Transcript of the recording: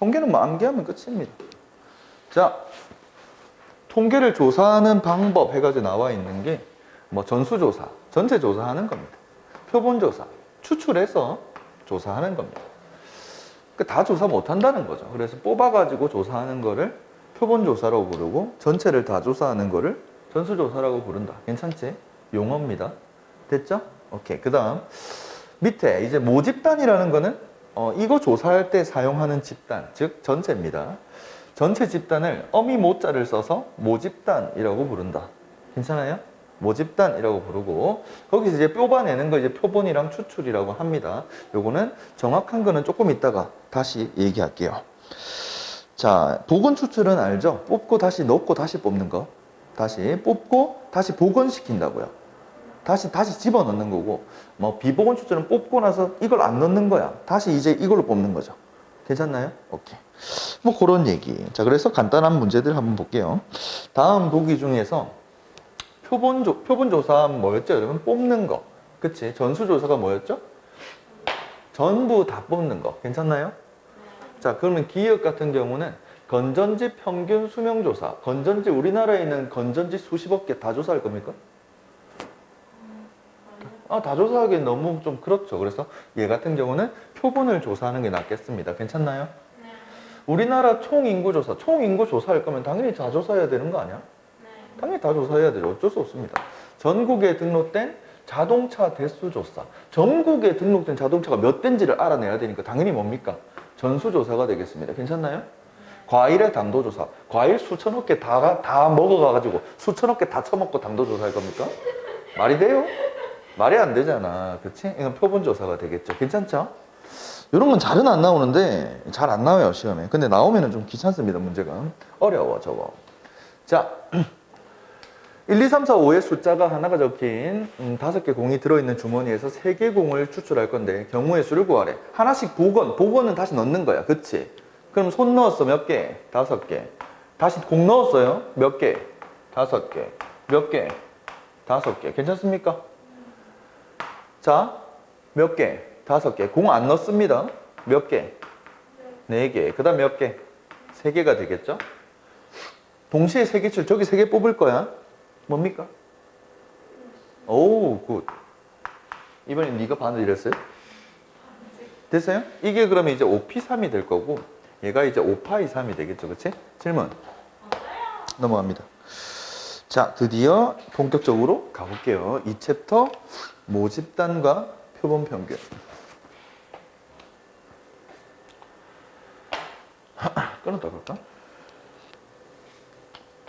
통계는 뭐 암기하면 끝입니다. 자, 통계를 조사하는 방법 해가지고 나와 있는 게 뭐 전수조사, 전체 조사하는 겁니다. 표본조사, 추출해서 조사하는 겁니다. 그다 조사 못 한다는 거죠. 그래서 뽑아가지고 조사하는 거를 표본조사라고 부르고 전체를 다 조사하는 거를 전수조사라고 부른다. 괜찮지? 용어입니다. 됐죠? 오케이. 그 다음 밑에 이제 모집단이라는 거는 어, 이거 조사할 때 사용하는 집단, 즉 전체입니다. 전체 집단을 어미 모자를 써서 모집단이라고 부른다. 괜찮아요? 모집단이라고 부르고 거기서 이제 뽑아내는 거 이제 표본이랑 추출이라고 합니다. 요거는 정확한 거는 조금 이따가 다시 얘기할게요. 자, 복원 추출은 알죠? 뽑고 다시 넣고 다시 뽑는 거. 다시 뽑고 다시 복원시킨다고요. 다시 다시 집어넣는 거고 뭐 비복원 추출은 뽑고 나서 이걸 안 넣는 거야. 다시 이제 이걸로 뽑는 거죠. 괜찮나요? 오케이. 뭐 그런 얘기. 자, 그래서 간단한 문제들 한번 볼게요. 다음 보기 중에서 표본 조, 표본 조사 뭐였죠? 여러분 뽑는 거. 그치? 전수 조사가 뭐였죠? 전부 다 뽑는 거. 괜찮나요? 자, 그러면 기업 같은 경우는 건전지 평균 수명 조사. 건전지 우리나라에 있는 건전지 수십억 개 다 조사할 겁니까? 아, 다 조사하기엔 너무 좀 그렇죠. 그래서 얘 같은 경우는 표본을 조사하는 게 낫겠습니다. 괜찮나요? 우리나라 총 인구 조사, 총 인구 조사할 거면 당연히 다 조사해야 되는 거 아니야? 당연히 다 조사해야 되죠. 어쩔 수 없습니다. 전국에 등록된 자동차 대수 조사. 전국에 등록된 자동차가 몇 대인지를 알아내야 되니까 당연히 뭡니까? 전수 조사가 되겠습니다. 괜찮나요? 과일의 당도 조사. 과일 수천억 개 다, 다 먹어가지고 수천억 개 다 처먹고 당도 조사할 겁니까? 말이 돼요? 말이 안 되잖아. 그치? 이건 표본 조사가 되겠죠. 괜찮죠? 이런 건 잘은 안 나오는데 잘 안 나와요 시험에. 근데 나오면은 좀 귀찮습니다 문제가. 어려워 저거. 자, 1, 2, 3, 4, 5의 숫자가 하나가 적힌 음, 다섯 개 공이 들어있는 주머니에서 세 개 공을 추출할 건데 경우의 수를 구하래. 하나씩 복원, 복원은 다시 넣는 거야. 그치? 그럼 손 넣었어 몇 개? 다섯 개. 다시 공 넣었어요? 몇 개? 다섯 개. 몇 개? 다섯 개. 괜찮습니까? 자, 몇 개? 다섯 개. 공 안 넣습니다. 몇 개? 네 개. 그 다음 몇 개? 세 개가 되겠죠? 동시에 세 개출, 저기 세 개 뽑을 거야. 뭡니까? 오, 굿. 이번엔 네가 반을 이랬어요? 됐어요? 이게 그러면 이제 5P3이 될 거고, 얘가 이제 5파이3이 되겠죠, 그치? 질문. 넘어갑니다. 자, 드디어 본격적으로 가볼게요. 이 챕터 모집단과 표본 평균. 끊었다 그럴까?